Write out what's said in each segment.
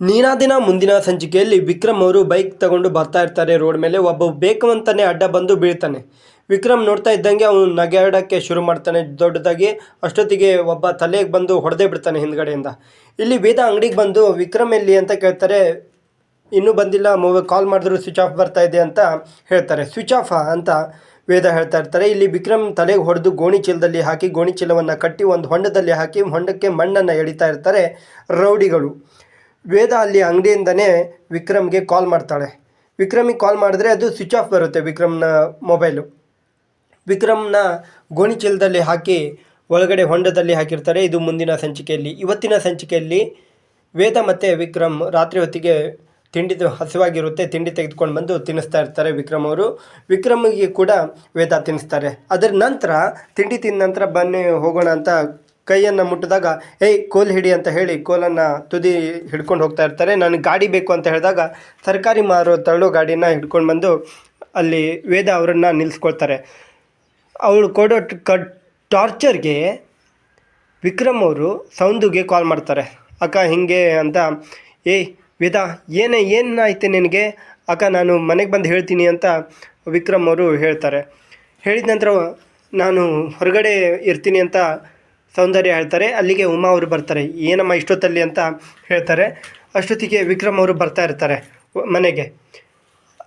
ನೀನಾದಿನ ಮುಂದಿನ ಸಂಚಿಕೆಯಲ್ಲಿ ವಿಕ್ರಮ್ ಅವರು ಬೈಕ್ ತಗೊಂಡು ಬರ್ತಾ ಇರ್ತಾರೆ. ರೋಡ್ ಮೇಲೆ ಒಬ್ಬ ಬೇಕವಂತಾನೆ ಅಡ್ಡ ಬಂದು ಬೀಳ್ತಾನೆ. ವಿಕ್ರಮ್ ನೋಡ್ತಾ ಇದ್ದಂಗೆ ಅವನು ನಗೆಯಾಡೋಕ್ಕೆ ಶುರು ಮಾಡ್ತಾನೆ. ದೊಡ್ಡದಾಗಿ ಅಷ್ಟೊತ್ತಿಗೆ ಒಬ್ಬ ತಲೆಗೆ ಬಂದು ಹೊಡೆದೇ ಬಿಡ್ತಾನೆ ಹಿಂದ್ಗಡೆಯಿಂದ. ಇಲ್ಲಿ ವೇದ ಅಂಗಡಿಗೆ ಬಂದು, ವಿಕ್ರಮ್ ಎಲ್ಲಿ? ಅಂತ ಕೇಳ್ತಾರೆ. ಇನ್ನೂ ಬಂದಿಲ್ಲ ಮೊಬೈಲ್ ಕಾಲ್ ಮಾಡಿದ್ರು ಸ್ವಿಚ್ ಆಫ್ ಬರ್ತಾ ಇದೆ ಅಂತ ಹೇಳ್ತಾರೆ. ಸ್ವಿಚ್ ಆಫ್ ಅಂತ ವೇದ ಹೇಳ್ತಾ ಇರ್ತಾರೆ. ಇಲ್ಲಿ ವಿಕ್ರಮ್ ತಲೆಗೆ ಹೊಡೆದು ಗೋಣಿ ಚೀಲದಲ್ಲಿ ಹಾಕಿ, ಗೋಣಿ ಚೀಲವನ್ನು ಕಟ್ಟಿ ಒಂದು ಹೊಂಡದಲ್ಲಿ ಹಾಕಿ, ಹೊಂಡಕ್ಕೆ ಮಣ್ಣನ್ನು ಎಳಿತಾ ಇರ್ತಾರೆ ರೌಡಿಗಳು. ವೇದ ಅಲ್ಲಿ ಅಂಗಡಿಯಿಂದನೇ ವಿಕ್ರಮ್ಗೆ ಕಾಲ್ ಮಾಡ್ತಾಳೆ. ವಿಕ್ರಮಿಗೆ ಕಾಲ್ ಮಾಡಿದ್ರೆ ಅದು ಸ್ವಿಚ್ ಆಫ್ ಬರುತ್ತೆ ವಿಕ್ರಮ್ನ ಮೊಬೈಲು ವಿಕ್ರಮ್ನ ಗೋಣಿಚೀಲದಲ್ಲಿ ಹಾಕಿ ಒಳಗಡೆ ಹೊಂಡದಲ್ಲಿ ಹಾಕಿರ್ತಾರೆ. ಇದು ಮುಂದಿನ ಸಂಚಿಕೆಯಲ್ಲಿ. ಇವತ್ತಿನ ಸಂಚಿಕೆಯಲ್ಲಿ ವೇದ ಮತ್ತು ವಿಕ್ರಮ್ ರಾತ್ರಿ ಹೊತ್ತಿಗೆ ತಿಂಡಿ ಹಸಿವಾಗಿರುತ್ತೆ. ತಿಂಡಿ ತೆಗೆದುಕೊಂಡು ಬಂದು ತಿನ್ನಿಸ್ತಾ ಇರ್ತಾರೆ ವಿಕ್ರಮ್ ಅವರು. ವಿಕ್ರಮಿಗೆ ಕೂಡ ವೇದ ತಿನ್ನಿಸ್ತಾರೆ. ಅದರ ನಂತರ ತಿಂಡಿ ತಿಂದ ನಂತರ ಬನ್ನಿ ಹೋಗೋಣ ಅಂತ ಕೈಯನ್ನು ಮುಟ್ಟಿದಾಗ, ಏಯ್, ಕೋಲ್ ಹಿಡಿ ಅಂತ ಹೇಳಿ ಕೋಲನ್ನು ತುದಿ ಹಿಡ್ಕೊಂಡು ಹೋಗ್ತಾ ಇರ್ತಾರೆ. ನನಗೆ ಗಾಡಿ ಬೇಕು ಅಂತ ಹೇಳಿದಾಗ ಸರ್ಕಾರಿ ಮಾರೋ ತಳ್ಳೋ ಗಾಡಿನ ಹಿಡ್ಕೊಂಡು ಬಂದು ಅಲ್ಲಿ ವೇದ ಅವರನ್ನು ನಿಲ್ಲಿಸ್ಕೊಳ್ತಾರೆ ಅವಳು ಕೊಡೋ ಕ, ಟಾರ್ಚರ್ಗೆ ವಿಕ್ರಮ್ ಅವರು ಸೌಂದುಗೆ ಕಾಲ್ ಮಾಡ್ತಾರೆ. ಅಕ್ಕ, ಹಿಂಗೆ ಅಂತ. ಏಯ್, ವೇದ, ಏನೇ, ಏನಾಯ್ತು ನಿನಗೆ? ಅಕ್ಕ, ನಾನು ಮನೆಗೆ ಬಂದು ಹೇಳ್ತೀನಿ ಅಂತ ವಿಕ್ರಮ್ ಅವರು ಹೇಳ್ತಾರೆ. ಹೇಳಿದ ನಂತರ, ನಾನು ಹೊರಗಡೆ ಇರ್ತೀನಿ ಅಂತ ಸೌಂದರ್ಯ ಹೇಳ್ತಾರೆ, ಅಲ್ಲಿಗೆ ಉಮಾ ಅವರು ಬರ್ತಾರೆ. ಏನಮ್ಮ ಇಷ್ಟೊತ್ತಲ್ಲಿ ಅಂತ ಹೇಳ್ತಾರೆ. ಅಷ್ಟೊತ್ತಿಗೆ ವಿಕ್ರಮ್ ಅವರು ಬರ್ತಾ ಇರ್ತಾರೆ ಮನೆಗೆ.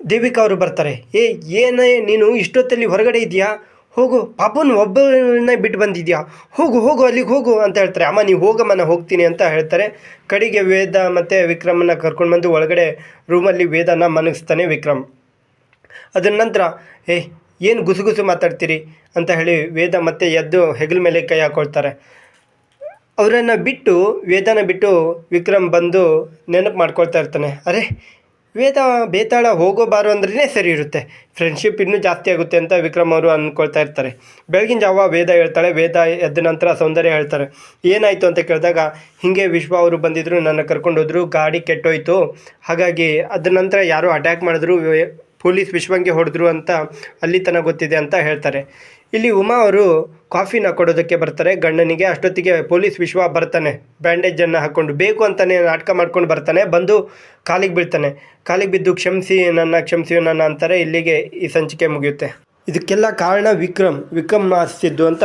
ದೇವಿಕಾ ಅವರು ಬರ್ತಾರೆ. ಏ, ಏನೇ ನೀನು ಇಷ್ಟೊತ್ತಲ್ಲಿ ಹೊರಗಡೆ ಇದೆಯಾ ಹೋಗು, ಪಾಪನ ಒಬ್ಬನೇ ಬಿಟ್ಟು ಬಂದಿದ್ಯಾ? ಹೋಗು ಹೋಗು, ಅಲ್ಲಿಗೆ ಹೋಗು ಅಂತ ಹೇಳ್ತಾರೆ. ಅಮ್ಮ, ನೀವು ಹೋಗಮ್ಮ ನಾನು ಹೋಗ್ತೀನಿ ಅಂತ ಹೇಳ್ತಾರೆ. ಕಡೆಗೆ ವೇದ ಮತ್ತು ವಿಕ್ರಮನ್ನ ಕರ್ಕೊಂಡು ಬಂದು ಒಳಗಡೆ ರೂಮಲ್ಲಿ ವೇದನ ಮನಗಿಸ್ತಾನೆ ವಿಕ್ರಮ್. ಅದರ ನಂತರ, ಏ ಏನು ಗುಸುಗುಸು ಮಾತಾಡ್ತೀರಿ ಅಂತ ಹೇಳಿ ವೇದ ಮತ್ತೆ ಎದ್ದು ಹೆಗಲ ಮೇಲೆ ಕೈ ಹಾಕೊಳ್ತಾರೆ. ಅವರನ್ನು ಬಿಟ್ಟು, ವೇದನ ಬಿಟ್ಟು ವಿಕ್ರಮ್ ಬಂದು ನೆನಪು ಮಾಡ್ಕೊಳ್ತಾ ಇರ್ತಾನೆ. ಅರೆ, ವೇದ ಬೇತಾಳ ಹೋಗೋಬಾರು ಅಂದ್ರೇ ಸರಿ ಇರುತ್ತೆ. ಫ್ರೆಂಡ್ಶಿಪ್ ಇನ್ನೂ ಜಾಸ್ತಿ ಆಗುತ್ತೆ ಅಂತ ವಿಕ್ರಮ್ ಅವರು ಅಂದ್ಕೊಳ್ತಾ ಇರ್ತಾರೆ. ಬೆಳಗಿನ ಜಾವ ವೇದ ಹೇಳ್ತಾಳೆ, ವೇದ ಎದ್ದ ನಂತರ ಸೌಂದರ್ಯ ಹೇಳ್ತಾರೆ. ಏನಾಯಿತು ಅಂತ ಕೇಳಿದಾಗ, ಹೀಗೆ ವಿಶ್ವ ಅವರು ಬಂದಿದ್ದರು ನನ್ನ ಕರ್ಕೊಂಡೋದ್ರು, ಗಾಡಿ ಕೆಟ್ಟೋಯ್ತು. ಹಾಗಾಗಿ ಅದ ನಂತರ ಯಾರೋ ಅಟ್ಯಾಕ್ ಮಾಡಿದ್ರು ಪೊಲೀಸ್ ವಿಶ್ವಂಗೆ ಹೊಡೆದ್ರು ಅಂತ ಅಲ್ಲಿ ತನಕ ಗೊತ್ತಿದೆ ಅಂತ ಹೇಳ್ತಾರೆ. ಇಲ್ಲಿ ಉಮಾ ಅವರು ಕಾಫಿನ ಕೊಡೋದಕ್ಕೆ ಬರ್ತಾರೆ. ಗಂಡನಿಗೆ ಅಷ್ಟೊತ್ತಿಗೆ ಪೊಲೀಸ್ ವಿಶ್ವ ಬರ್ತಾನೆ. ಬ್ಯಾಂಡೇಜನ್ನು ಹಾಕ್ಕೊಂಡು ಬೇಕು ಅಂತಲೇ ನಾಟಕ ಮಾಡ್ಕೊಂಡು ಬರ್ತಾನೆ. ಬಂದು ಕಾಲಿಗೆ ಬೀಳ್ತಾನೆ. ಕಾಲಿಗೆ ಬಿದ್ದು ಕ್ಷಮಿಸಿ, ನನ್ನ ಕ್ಷಮಿಸಿ, ನನ್ನ ಅಂತಾರೆ. ಇಲ್ಲಿಗೆ ಈ ಸಂಚಿಕೆ ಮುಗಿಯುತ್ತೆ. ಇದಕ್ಕೆಲ್ಲ ಕಾರಣ ವಿಕ್ರಮ್. ವಿಕ್ರಮ್ ಸಿದ್ದು ಅಂತ